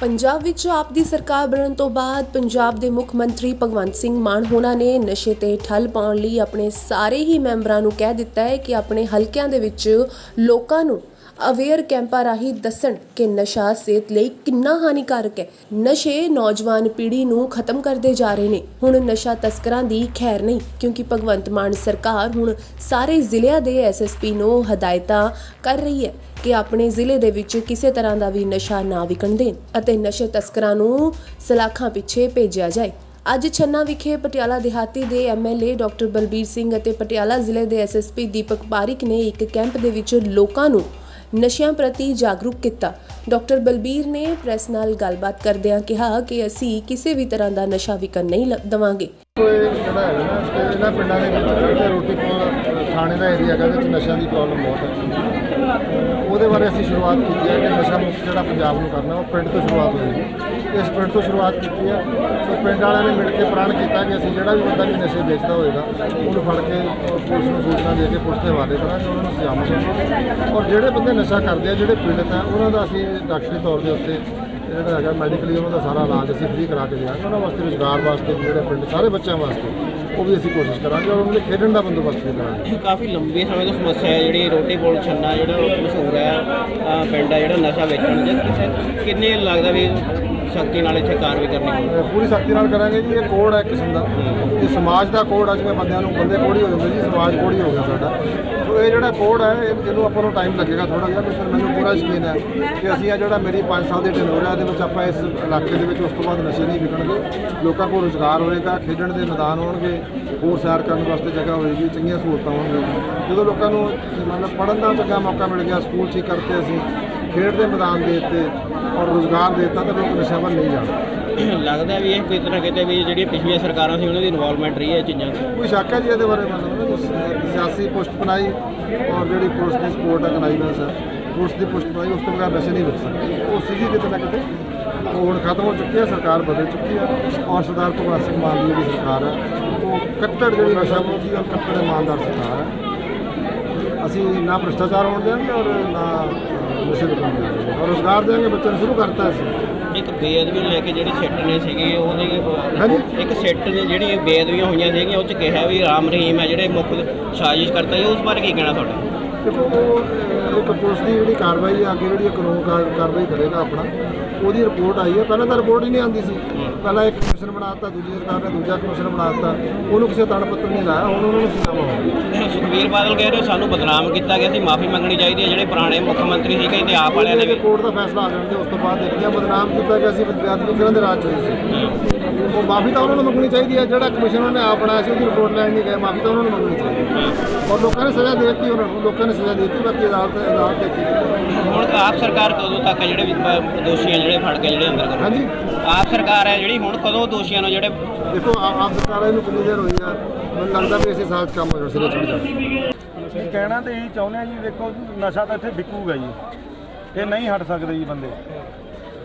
ਪੰਜਾਬ ਵਿੱਚ ਆਪ ਦੀ ਸਰਕਾਰ ਬਣਨ ਤੋਂ ਬਾਅਦ ਪੰਜਾਬ ਦੇ ਮੁੱਖ ਮੰਤਰੀ ਭਗਵੰਤ ਸਿੰਘ ਮਾਨ ਹੋਣਾ ਨੇ ਨਸ਼ੇ ਤੇ ਠੱਲ ਪਾਉਣ ਲਈ ਆਪਣੇ ਸਾਰੇ ਹੀ ਮੈਂਬਰਾਂ ਨੂੰ ਕਹਿ ਦਿੱਤਾ ਹੈ ਕਿ ਆਪਣੇ ਹਲਕਿਆਂ ਦੇ ਵਿੱਚ ਲੋਕਾਂ ਨੂੰ ਅਵੇਅਰ ਕੈਂਪਾਂ ਰਾਹੀਂ ਦੱਸਣ ਕਿ ਨਸ਼ਾ ਸਿਹਤ ਲਈ ਕਿੰਨਾ ਹਾਨੀਕਾਰਕ ਹੈ। ਨਸ਼ੇ ਨੌਜਵਾਨ ਪੀੜ੍ਹੀ ਨੂੰ ਖਤਮ ਕਰਦੇ ਜਾ ਰਹੇ ਨੇ। ਹੁਣ ਨਸ਼ਾ ਤਸਕਰਾਂ ਦੀ ਖੈਰ ਨਹੀਂ, ਕਿਉਂਕਿ ਭਗਵੰਤ ਮਾਨ ਸਰਕਾਰ ਹੁਣ ਸਾਰੇ ਜ਼ਿਲ੍ਹਿਆਂ ਦੇ ਐਸਐਸਪੀ ਨੂੰ ਹਦਾਇਤਾਂ ਕਰ ਰਹੀ ਹੈ ਕਿ ਆਪਣੇ ਜ਼ਿਲ੍ਹੇ ਦੇ ਵਿੱਚ ਕਿਸੇ ਤਰ੍ਹਾਂ ਦਾ ਵੀ ਨਸ਼ਾ ਨਾ ਵਿਕਣ ਦੇਣ ਅਤੇ ਨਸ਼ੇ ਤਸਕਰਾਂ ਨੂੰ ਸਲਾਖਾਂ ਪਿੱਛੇ ਭੇਜਿਆ ਜਾਏ। ਅੱਜ ਛੰਨਾ ਵਿਖੇ ਪਟਿਆਲਾ ਦਿਹਾਤੀ ਦੇ ਐਮਐਲਏ ਡਾਕਟਰ ਬਲਬੀਰ ਸਿੰਘ ਅਤੇ ਪਟਿਆਲਾ ਜ਼ਿਲ੍ਹੇ ਦੇ ਐਸਐਸਪੀ ਦੀਪਕ ਪਾਰਿਕ ਨੇ ਇੱਕ ਕੈਂਪ ਦੇ ਵਿੱਚ ਲੋਕਾਂ ਨੂੰ ਨਸ਼ਿਆਂ ਪ੍ਰਤੀ ਜਾਗਰੂਕ ਕੀਤਾ। ਡਾਕਟਰ ਬਲਬੀਰ ਨੇ ਪ੍ਰੈਸ ਨਾਲ ਗੱਲਬਾਤ ਕਰਦਿਆਂ ਕਿਹਾ ਕਿ ਅਸੀਂ ਕਿਸੇ ਵੀ ਤਰ੍ਹਾਂ ਦਾ ਨਸ਼ਾ ਵਿਕਣ ਨਹੀਂ ਲ- ਦੇਵਾਂਗੇ। ਕੋਈ ਜਿਹੜਾ ਹੈਗਾ ਨਾ ਇਹਨਾਂ ਪਿੰਡਾਂ ਦੇ ਵਿੱਚ ਰੋਟੀ ਪਾਉਣ ਥਾਣੇ ਦਾ ਏਰੀਆ ਹੈਗਾ ਵਿੱਚ ਨਸ਼ਿਆਂ ਦੀ ਪ੍ਰੋਬਲਮ ਬਹੁਤ ਹੈ। ਉਹਦੇ ਬਾਰੇ ਅਸੀਂ ਸ਼ੁਰੂਆਤ ਕੀਤੀ ਹੈ ਕਿ ਨਸ਼ਾ ਮੁਕਤ ਜਿਹੜਾ ਪੰਜਾਬ ਨੂੰ ਕਰਨਾ ਉਹ ਪਿੰਡ ਤੋਂ ਸ਼ੁਰੂਆਤ ਹੋਏਗੀ ਇਸ ਪਿੰਡ ਤੋਂ ਸ਼ੁਰੂਆਤ ਕੀਤੀ ਹੈ ਸੋ ਪਿੰਡ ਵਾਲਿਆਂ ਨੇ ਮਿਲ ਕੇ ਪ੍ਰਣ ਕੀਤਾ ਕਿ ਅਸੀਂ ਜਿਹੜਾ ਵੀ ਬੰਦਾ ਵੀ ਨਸ਼ੇ ਵੇਚਦਾ ਹੋਏਗਾ ਉਹਨੂੰ ਫੜ ਕੇ ਅਹ, ਪੁਲਿਸ ਨੂੰ ਸੂਚਨਾ ਦੇ ਕੇ ਪੁਲਿਸ ਦੇ ਹਵਾਲੇ ਕਰਾਂਗੇ ਉਹਨਾਂ ਨੂੰ ਸਜ਼ਾਵਾਂਗੇ ਔਰ ਜਿਹੜੇ ਬੰਦੇ ਨਸ਼ਾ ਕਰਦੇ ਆ ਜਿਹੜੇ ਪੀੜਤ ਆ ਉਹਨਾਂ ਦਾ ਅਸੀਂ ਡਾਕਟਰੀ ਤੌਰ ਦੇ ਉੱਤੇ ਜਿਹੜਾ ਹੈਗਾ ਮੈਡੀਕਲੀ ਉਹਨਾਂ ਦਾ ਸਾਰਾ ਇਲਾਜ ਅਸੀਂ ਫ੍ਰੀ ਕਰਾ ਕੇ ਦਿਆਂਗੇ। ਉਹਨਾਂ ਵਾਸਤੇ ਰੁਜ਼ਗਾਰ ਵਾਸਤੇ ਜਿਹੜੇ ਪਿੰਡ ਸਾਰੇ ਬੱਚਿਆਂ ਵਾਸਤੇ। ਉਹ ਵੀ ਅਸੀਂ ਕੋਸ਼ਿਸ਼ ਕਰਾਂਗੇ ਔਰ ਉਹਨਾਂ ਦੇ ਖੇਡਣ ਦਾ ਬੰਦੋਬਸਤ ਵੀ ਕਰਾਂਗੇ। ਇਹ ਕਾਫੀ ਲੰਬੇ ਸਮੇਂ ਤੋਂ ਸਮੱਸਿਆ ਹੈ ਜਿਹੜੀ ਰੋਟੀ ਬੋਲ ਛੰਨਾ ਜਿਹੜਾ ਉਹ ਮਸ਼ਹੂਰ ਹੈ ਅਹ ਪਿੰਡ ਹੈ ਜਿਹੜਾ ਨਸ਼ਾ ਵੇਚਣ ਦੇ। ਕਿਤੇ- ਕਿੰਨੇ ਲੱਗਦਾ ਵੀ ਸ਼ਕਤੀ ਨਾਲ ਇੱਥੇ ਕਾਰਵਾਈ ਕਰਨੀ ਅਹ ਪੂਰੀ ਸਖਤੀ ਨਾਲ ਕਰਾਂਗੇ ਜੀ ਇਹ ਕੋਡ ਹੈ ਇੱਕ ਕਿਸਮ ਦਾ। ਇਹ ਸਮਾਜ ਦਾ ਕੋਡ ਆ ਜਿਵੇਂ ਬੰਦਿਆਂ ਨੂੰ ਬੰਦੇ ਕੋੜੀ ਹੋ ਜਾਂਦੇ ਜੀ ਸਮਾਜ ਕੋੜੀ ਹੋ ਗਿਆ ਸਾਡਾ। ਸੋ ਇਹ ਜਿਹੜਾ ਕੋਡ ਹੈ, ਇਹ- ਇਹਨੂੰ ਆਪਾਂ ਨੂੰ ਟਾਈਮ ਲੱਗੇਗਾ ਥੋੜਾ ਜਿਹਾ ਲੇਕਿਨ ਮੈਨੂੰ ਪੂਰਾ ਯਕੀਨ ਹੈ ਕਿ ਅਸੀਂ ਆ ਜਿਹੜਾ ਮੇਰੀ 5 ਸਾਲ ਦੀ ਟੈਨੋਰ ਹੈ ਇਹਦੇ ਵਿੱਚ ਆਪਾਂ ਇਸ ਇਲਾਕੇ ਦੇ ਵਿੱਚ ਉਸ ਤੋਂ ਬਾਅਦ ਨਸ਼ੇ ਨਹੀਂ ਵਿਕਣਗੇ। ਲੋਕਾਂ ਕੋਲ ਰੁਜ਼ਗਾਰ ਹੋਏਗਾ, ਖੇਡਣ ਦੇ ਮੈਦਾਨ ਹੋਣਗੇ, ਹੋਰ ਸੈਰ ਕਰਨ ਵਾਸਤੇ ਜਗ੍ਹਾ ਹੋਏਗੀ, ਚੰਗੀਆਂ ਸਹੂਲਤਾਂ ਹੋਣਗੀਆਂ। ਜਦੋਂ ਲੋਕਾਂ ਨੂੰ ਮਤਲਬ ਪੜ੍ਹਨ ਦਾ ਚੰਗਾ ਮੌਕਾ ਮਿਲ ਗਿਆ, ਸਕੂਲ 'ਚ ਹੀ ਕਰਤੇ ਅਸੀਂ ਖੇਡ ਦੇ ਮੈਦਾਨ ਦੇ ਦਿੱਤੇ ਔਰ ਰੁਜ਼ਗਾਰ ਦੇ ਦਿੱਤਾ ਤਾਂ ਲੋਕ ਨਸ਼ਾ ਵੱਲ ਨਹੀਂ ਜਾਣਗੇ ਲੱਗਦਾ ਵੀ ਇਹ ਕਿਤੇ ਨਾ ਕਿਤੇ ਵੀ ਜਿਹੜੀਆਂ ਪਿਛਲੀਆਂ ਸਰਕਾਰਾਂ ਸੀ ਉਹਨਾਂ ਦੀ ਇਨਵੋਲਵਮੈਂਟ ਰਹੀ ਹੈ ਇਹ ਚੀਜ਼ਾਂ 'ਚ ਕੋਈ ਸ਼ੱਕ ਹੈ ਜੀ ਇਹਦੇ ਬਾਰੇ ਮਤਲਬ ਸਿਆਸੀ ਪੁਸ਼ਟ ਬਣਾਈ ਔਰ ਜਿਹੜੀ ਪੁਲਿਸ ਦੀ ਸਪੋਰਟ ਹੈ ਹੈ ਪੁਲਿਸ ਦੀ ਪੁਸ਼ਟ ਬਣਾਈ ਉਸ ਤੋਂ ਬਗੈਰ ਨਸ਼ੇ ਨਹੀਂ ਵਿਕ ਸਕਦੇ। ਉਹ ਸੀਗੀ ਕਿਤੇ ਨਾ ਕਿਤੇ? ਉਹ ਹੁਣ ਖਤਮ ਹੋ ਚੁੱਕੀ ਹੈ ਸਰਕਾਰ ਬਦਲ ਚੁੱਕੀ ਹੈ। ਔਰ ਸਰਦਾਰ ਭਗਵੰਤ ਸਿੰਘ ਮਾਨ ਦੀ ਜਿਹੜੀ ਸਰਕਾਰ ਹੈ ਉਹ ਕੱਟੜ ਜਿਹੜੀ ਨਸ਼ਾ ਵਿਰੋਧੀ ਔਰ ਕੱਟੜ ਇਮਾਨਦਾਰ ਸਰਕਾਰ ਹੈ। ਅਸੀਂ ਨਾ ਭ੍ਰਿਸ਼ਟਾਚਾਰ ਹੋਣ ਦੇਵਾਂਗੇ ਔਰ ਨਾ ਅ, ਨਸ਼ੇ ਵਿਕਣ ਔਰ ਰੋਜ਼ਗਾਰ ਦੇਵਾਂਗੇ ਬੱਚਿਆਂ ਨੂੰ ਸ਼ੁਰੂ ਕਰਤਾ ਅਸੀਂ। ਇੱਕ ਬੇਅਦਬੀ ਨੂੰ ਲੈ ਕੇ ਜਿਹੜੀ ਸਿੱਟ ਨੇ ਸੀਗੇ ਉਹਦੇ। ਇੱਕ ਸਿੱਟ ਨੇ ਜਿਹੜੀ ਬੇਅਦਬੀਆਂ ਹੋਈਆਂ ਸੀਗੀਆਂ ਉਹ 'ਚ ਕਿਹਾ ਵੀ ਰਾਮ ਰਹੀਮ ਹੈ ਜਿਹੜੇ ਮੁੱਖ ਸਾਜ਼ਿਸ਼ ਕਰਤਾ ਜੀ ਉਸ ਬਾਰੇ ਕੀ ਕਹਿਣਾ ਤੁਹਾਡਾ? ਦੇਖੋ ਉਹ ਇੱਕ ਪੁਲਿਸ ਦੀ ਜਿਹੜੀ ਕਾਰਵਾਈ ਹੈ ਅੱਗੇ ਜਿਹੜੀ ਕਾਨੂੰਨ ਕਾਰ- ਕਾਰਵਾਈ ਕਰੇਗਾ ਆਪਣਾ ਉਹਦੀ ਰਿਪੋਰਟ ਆਈ ਹੈ। ਪਹਿਲਾਂ ਤਾਂ ਰਿਪੋਰਟ ਹੀ ਨਹੀਂ ਆਉਂਦੀ ਸੀ। ਪਹਿਲਾਂ ਇੱਕ ਕਮਿਸ਼ਨ ਬਣਾਤਾ ਦੂਜੀ ਸਰਕਾਰ ਨੇ ਦੂਜਾ ਕਮਿਸ਼ਨ ਬਣਾਤਾ ਉਹਨੂੰ ਕਿਸੇ ਤਣ ਪੱਤਰ ਨਹੀਂ ਲਾਇਆ ਹੁਣ ਉਹਨਾਂ ਨੂੰ ਹੋਣਗੀਆਂ ਸੁਖਬੀਰ ਬਾਦਲ ਕਹਿ ਰਹੇ ਸਾਨੂੰ ਬਦਨਾਮ ਕੀਤਾ ਗਿਆ ਸੀ ਮਾਫੀ ਮੰਗਣੀ ਚਾਹੀਦੀ ਹੈ ਜਿਹੜੇ ਪੁਰਾਣੇ ਮੁੱਖ ਮੰਤਰੀ ਸੀਗੇ ਤੇ ਆਪ ਵਾਲਿਆਂ ਨੇ ਵੀ। ਕੋਰਟ ਦਾ ਫੈਸਲਾ ਆ ਜਾਣ ਦੇ ਉਸ ਤੋਂ ਬਾਅਦ ਦੇਖਦੇ ਹਾਂ ਬਦਨਾਮ ਕੀਤਾ ਗਿਆ ਸੀ ਵਿਦਿਆਰਥੀ ਕਿਹਨਾਂ ਦੇ ਰਾਜ ਹੋਈ ਸੀ। ਉਹ ਮਾਫੀ ਤਾਂ ਉਹਨਾਂ ਨੂੰ ਮੰਗਣੀ ਚਾਹੀਦੀ ਹੈ ਜਿਹੜਾ ਕਮਿਸ਼ਨ ਉਹਨੇ ਆਪ ਬਣਾਇਆ ਸੀ ਉਹਦੀ ਰਿਪੋਰਟ ਲੈਣ ਨਹੀਂ ਗਏ ਮਾਫੀ ਤਾਂ ਉਹਨਾਂ ਨੂੰ ਮੰਗਣੀ ਚਾਹੀਦੀ ਹੈ। ਔਰ ਲੋਕਾਂ ਨੇ ਸਜ਼ਾ ਦੇ ਦਿੱਤੀ ਉਹਨਾਂ ਨੂੰ ਲੋਕਾਂ ਨੇ ਸਜ਼ਾ ਦੇ ਦਿੱਤੀ ਬਾਕੀ ਅਦਾਲਤ ਅਦਾਲਤ ਦੇਖੀ। ਹੁਣ ਆਪ ਸਰਕਾਰ ਕਦੋਂ ਤੱਕ ਜਿਹੜੇ ਵੀ ਪ- ਦੋਸ਼ੀ ਆ ਜਿਹੜੇ ਫੜ ਕੇ ਜਿਹੜੇ ਅੰਦਰ ਕਰੋ? ਹਾਂਜੀ। ਆਪ ਸਰਕਾਰ ਹੈ ਜਿਹੜੀ ਹੁਣ ਕਦੋਂ ਦੋਸ਼ੀਆਂ ਨੂੰ ਜਿਹੜੇ ਦੇਖੋ ਆ- ਆਪ ਸਰਕਾਰਾਂ ਨੂੰ ਕਿੰਨੀ ਦੇਰ ਹੋਈ ਆ। ਮੈਨੂੰ ਲੱਗਦਾ ਵੀ ਇਸੇ ਸਾਲ 'ਚ ਕੰਮ ਹੋ ਜਾਣਾ ਸਿਰੇ ਚੜ ਜਾਣਾ। ਅਸੀਂ ਕਹਿਣਾ ਤੇ ਇਹੀ ਚਾਹੁੰਦੇ ਆ ਜੀ ਦੇਖੋ ਨਸ਼ਾ ਤਾਂ ਇੱਥੇ ਵਿਕੂਗਾ ਜੀ। ਇਹ ਨਹੀਂ ਹਟ ਸਕਦੇ ਜੀ ਬੰਦੇ।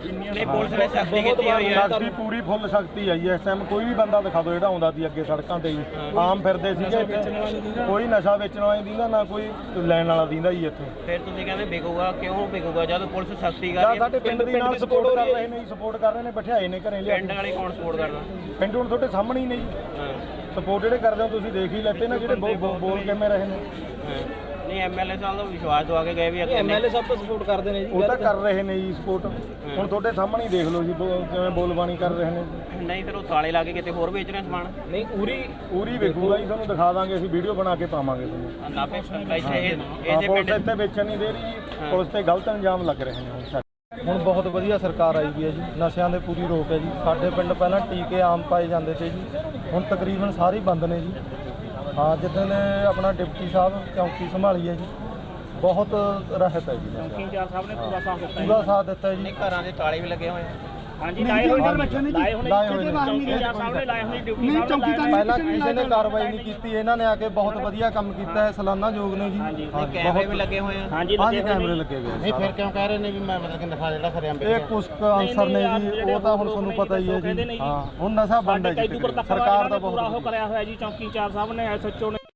ਨਹੀਂ ਪੁਲਿਸ ਨੇ ਸਖਤੀ ਕੀਤੀ ਹੋਈ ਹੈ। ਸ਼ਕਤੀ ਪੂਰੀ ਫੁੱਲ ਸ਼ਕਤੀ ਆ ਜੀ ਇਸ ਟਾਈਮ ਕੋਈ ਵੀ ਬੰਦਾ ਦਿਖਾ ਦਿਓ ਜਿਹੜਾ ਆਉਂਦਾ ਸੀ ਅੱਗੇ ਸੜਕਾਂ ਤੇ ਜੀ ਆਮ ਫਿਰਦੇ ਸੀਗੇ ਕੋਈ ਨਸ਼ਾ ਵੇਚਣ ਵਾਲਾ ਨਹੀਂ ਦਿੰਦਾ ਨਾ ਕੋਈ ਲੈਣ ਵਾਲਾ ਦਿੰਦਾ ਜੀ ਇੱਥੇ। ਫਿਰ ਤੁਸੀਂ ਕਹਿੰਦੇ ਵਿਕੂਗਾ ਕਿਉਂ ਵਿਕੂਗਾ? ਜਦ ਪੁਲਿਸ ਸਖਤੀ ਕਰ ਰਹੀ ਹੈ ਸਾਡੇ ਪਿੰਡ ਦੀ ਨਾਲ ਸਪੋਰਟ ਕਰ ਰਹੇ ਨੇ ਸਪੋਰਟ ਕਰ ਰਹੇ ਨੇ ਬਿਠਾਏ ਨੇ ਘਰੇ ਲਿਆ ਪਿੰਡ ਵਾਲੇ ਕੌਣ ਸਪੋਰਟ ਕਰਦਾ? ਪਿੰਡ ਹੁਣ ਤੁਹਾਡੇ ਸਾਹਮਣੇ ਹੀ ਨੇ ਜੀ। ਹਾਂ। ਸਪੋਰਟ ਜਿਹੜੇ ਕਰਦੇ ਹੋ ਤੁਸੀਂ ਦੇਖ ਹੀ ਲੈਤੇ ਨਾ ਜਿਹੜੇ ਬੋਲ ਕਿਵੇਂ ਰਹੇ ਨੇ। ਹਾਂ। ਨਹੀਂ ਐਮਐਲਏ ਸਾਹਿਬ ਦਾ ਵਿਸ਼ਵਾਸ ਦਵਾ ਕੇ ਗਏ ਵੀ ਐਮਐਲਏ ਸਾਹਿਬ ਤਾਂ ਸਪੋਰਟ ਕਰਦੇ ਨੇ ਉਹ ਤਾਂ ਕਰ ਰਹੇ ਨੇ ਜੀ ਸਪੋਰਟ ਹੁਣ ਤੁਹਾਡੇ ਸਾਹਮਣੇ ਹੀ ਦੇਖ ਲਓ ਜੀ ਬੋ- ਕਿਵੇਂ ਬੋਲਬਾਣੀ ਕਰ ਰਹੇ ਨੇ। ਨਹੀਂ ਫਿਰ ਉਹ ਤਾਲੇ ਲਾ ਕੇ ਕਿਤੇ ਹੋਰ ਵੇਚ ਰਹੇ ਸਮਾਨ? ਨਹੀਂ ਉਰੀ ਪੂਰੀ ਵੇਖੂਗਾ ਜੀ ਤੁਹਾਨੂੰ ਦਿਖਾ ਦਾਂਗੇ ਅਸੀਂ ਵੀਡੀਓ ਬਣਾ ਕੇ ਪਾਵਾਂਗੇ ਤੁਹਾਨੂੰ। ਨਾਪੇ ਇੱਥੇ ਇਹ- ਹਾਂ, ਇਹਦੇ ਪੁਲਿਸ ਪਿੰਡ ਇੱਥੇ ਵੇਚਣ ਨਹੀਂ ਦੇ ਰਹੀ ਜੀ ਪੁਲਿਸ ਤੇ ਗਲਤ ਇਲਜ਼ਾਮ ਲੱਗ ਰਹੇ ਨੇ ਹੁਣ ਸਾਡੇ। ਹੁਣ ਬਹੁਤ ਵਧੀਆ ਸਰਕਾਰ ਆਈ ਵੀ ਹੈ ਜੀ ਨਸ਼ਿਆਂ ਦੇ ਪੂਰੀ ਰੋਕ ਹੈ ਜੀ। ਸਾਡੇ ਪਿੰਡ ਪਹਿਲਾਂ ਟੀਕੇ ਆਮ ਪਾਏ ਜਾਂਦੇ ਸੀ ਜੀ ਹੁਣ ਤਕਰੀਬਨ ਸਾਰੇ ਹੀ ਬੰਦ ਨੇ ਜੀ। ਹਾਂ ਜਿੱਦਾਂ ਦੇ ਆਪਣਾ ਡਿਪਟੀ ਸਾਹਿਬ ਚੌਂਕੀ ਸੰਭਾਲੀ ਹੈ ਜੀ। ਬਹੁਤ ਰਾਹਤ ਹੈ ਜੀ। ਚੌਂਕੀ ਚਾਰ ਸਾਹਿਬ ਨੇ ਪੂਰਾ ਸਾਥ ਦਿੱਤਾ ਪੂਰਾ ਸਾਥ ਦਿੱਤਾ ਜੀ। ਘਰਾਂ ਦੇ ਤਾਲੇ ਵੀ ਲੱਗੇ ਹੋਏ ਆ। ਹਾਂਜੀ ਲਾਏ ਹੋਏ ਨੇ। ਬੱਚੇ ਨੇ ਜੀ। ਲਾਏ ਹੋਏ ਨੇ ਚੌਂਕੀ ਚਾਰ ਸਾਹਿਬ ਨੇ ਲਾਏ ਹੋਏ ਡਿਊਟੀ ਨਹੀਂ ਚੌਂਕੀ ਚਾਰ ਪਹਿਲਾਂ ਕਿਸੇ ਨੇ ਕਾਰਵਾਈ ਨਹੀਂ ਕੀਤੀ ਇਹਨਾਂ ਨੇ ਆ ਕੇ ਬਹੁਤ ਵਧੀਆ ਕੰਮ ਕੀਤਾ ਹੈ ਸਲਾਨਾ ਯੋਗ ਨੇ ਜੀ। ਨਹੀਂ ਕੈਮਰੇ ਵੀ ਲੱਗੇ ਹੋਏ ਆ? ਹਾਂਜੀ ਕੈਮਰੇ ਲੱਗੇ ਹੋਏ ਨਹੀਂ ਫਿਰ ਕਿਉਂ ਕਹਿ ਰਹੇ ਨੇ ਵੀ ਮੈਂ ਮਤਲਬ ਕਿ ਨਸ਼ਾ ਜਿਹੜਾ ਖਰਿਆਮ ਇਹ ਕੁਝ ਆਨਸਰ ਨੇ ਜੀ ਉਹ ਤਾਂ ਹੁਣ ਤੁਹਾਨੂੰ ਪਤਾ ਹੀ ਹੈ ਜੀ। ਹਾਂ ਹੁਣ ਨਸ਼ਾ ਬੰਦ ਹੈ ਜੀ ਸਰਕਾਰ ਦਾ ਬਹੁਤ ਉਹ ਕਰਿਆ ਹੋਇਆ ਜੀ ਚੌਂਕੀ ਚਾਰ ਸਾਹਿਬ ਨੇ ਐਸਐਚਓ ਨੇ।